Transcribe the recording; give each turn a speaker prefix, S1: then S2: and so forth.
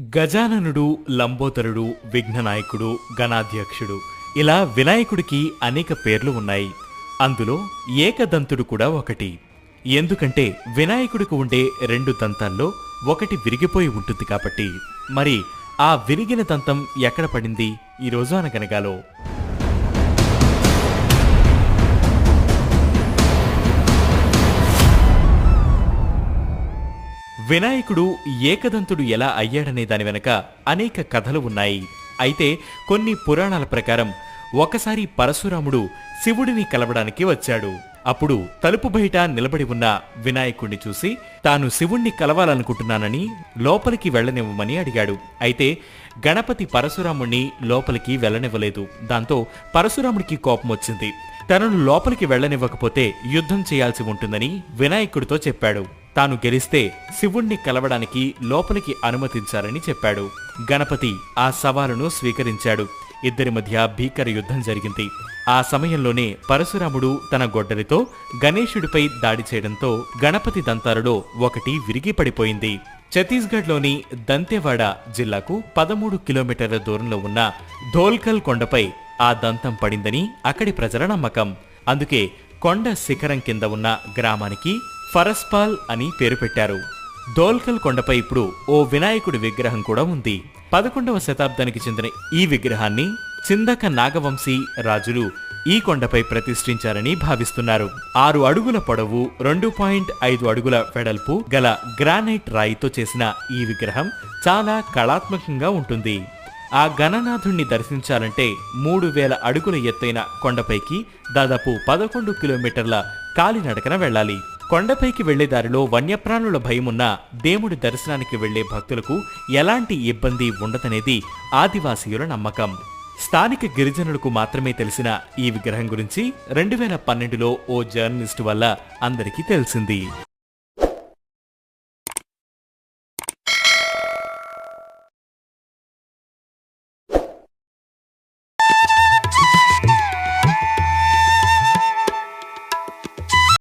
S1: గజాననుడు లంబోదరుడు విఘ్ననాయకుడు గణాధ్యక్షుడు. ఇలా వినాయకుడికి అనేక పేర్లు ఉన్నాయి. అందులో ఏకదంతుడు కూడా ఒకటి. ఎందుకంటే వినాయకుడికి ఉండే రెండు దంతాల్లో ఒకటి విరిగిపోయి ఉంటుంది కాబట్టి. మరి ఆ విరిగిన దంతం ఎక్కడ పడింది? ఈరోజు అనగనగాలో. వినాయకుడు ఏకదంతుడు ఎలా అయ్యాడనే దాని వెనక అనేక కథలు ఉన్నాయి. అయితే కొన్ని పురాణాల ప్రకారం ఒకసారి పరశురాముడు శివుడిని కలవడానికి వచ్చాడు. అప్పుడు తలుపు బయట నిలబడి ఉన్న వినాయకుడిని చూసి తాను శివుణ్ణి కలవాలనుకుంటున్నానని లోపలికి వెళ్ళనివ్వమని అడిగాడు. అయితే గణపతి పరశురాముణ్ణి లోపలికి వెళ్ళనివ్వలేదు. దాంతో పరశురాముడికి కోపం వచ్చింది. తనను లోపలికి వెళ్ళనివ్వకపోతే యుద్ధం చేయాల్సి ఉంటుందని వినాయకుడితో చెప్పాడు. తాను గెలిస్తే శివుణ్ణి కలవడానికి లోపలికి అనుమతించాలని చెప్పాడు. గణపతి ఆ సవాలును స్వీకరించాడు. ఇద్దరి మధ్య భీకర యుద్ధం జరిగింది. ఆ సమయంలోనే పరశురాముడు తన గొడ్డలితో గణేశుడిపై దాడి చేయడంతో గణపతి దంతాలలో ఒకటి విరిగి పడిపోయింది. ఛత్తీస్గఢ్లోని దంతెవాడ జిల్లాకు పదమూడు కిలోమీటర్ల దూరంలో ఉన్న ధోల్కల్ కొండపై ఆ దంతం పడిందని అక్కడి ప్రజల నమ్మకం. అందుకే కొండ శిఖరం కింద ఉన్న గ్రామానికి ఫరస్పాల్ అని పేరు పెట్టారు. దోల్కల్ కొండపై ఇప్పుడు ఓ వినాయకుడి విగ్రహం కూడా ఉంది. పదకొండవ శతాబ్దానికి చెందిన ఈ విగ్రహాన్ని చిందక నాగవంశీ రాజులు ఈ కొండపై ప్రతిష్ఠించారని భావిస్తున్నారు. ఆరు అడుగుల పొడవు రెండు పాయింట్ ఐదు అడుగుల వెడల్పు గల గ్రానైట్ రాయితో చేసిన ఈ విగ్రహం చాలా కళాత్మకంగా ఉంటుంది. ఆ గణనాథుణ్ణి దర్శించాలంటే మూడు వేల అడుగుల ఎత్తైన కొండపైకి దాదాపు పదకొండు కిలోమీటర్ల కాలినడకన వెళ్ళాలి. కొండపైకి వెళ్ళే దారిలో వన్యప్రాణుల భయమున్న దేవుడి దర్శనానికి వెళ్ళే భక్తులకు ఎలాంటి ఇబ్బంది ఉండదనేది ఆదివాసీయుల నమ్మకం. స్థానిక గిరిజనులకు మాత్రమే తెలిసిన ఈ విగ్రహం గురించి రెండు వేల పన్నెండులో ఓ జర్నలిస్టు వల్ల అందరికీ తెలిసింది.